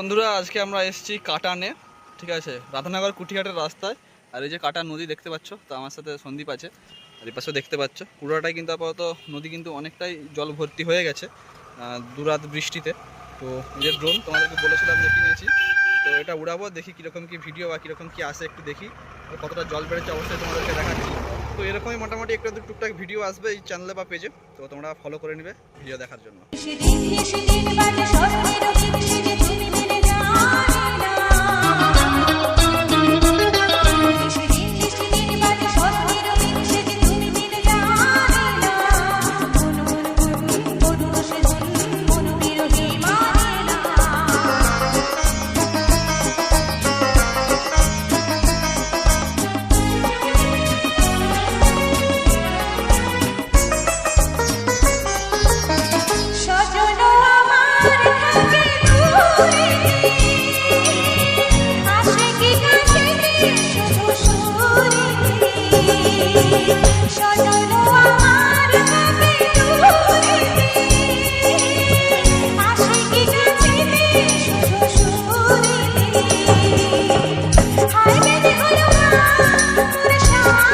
বন্ধুরা, আজকে আমরা এসেছি কাটানে, ঠিক আছে? রাধানগর কুটিহাটের রাস্তায়। আর এই যে কাটা নদী দেখতে পাচ্ছ, তো আমার সাথে সন্দীপ আছে। আর এই পাশেও দেখতে পাচ্ছ, পুরোটাই কিন্তু আপাতত নদী কিন্তু অনেকটাই জল ভর্তি হয়ে গেছে দুরাত বৃষ্টিতে। তো যে ড্রোন তোমাদেরকে বলেছিলাম যে কিনেছি, তো এটা উড়াবো, দেখি কীরকম কি ভিডিও বা কীরকম কি আসে, একটু দেখি। আর কতটা জল বেড়েছে অবশ্যই তোমাদেরকে দেখাচ্ছি। তো এরকমই মোটামুটি একটু টুকটাক ভিডিও আসবে এই চ্যানেলে বা পেজে তো তোমরা ফলো করে নেবে ভিডিও দেখার জন্য।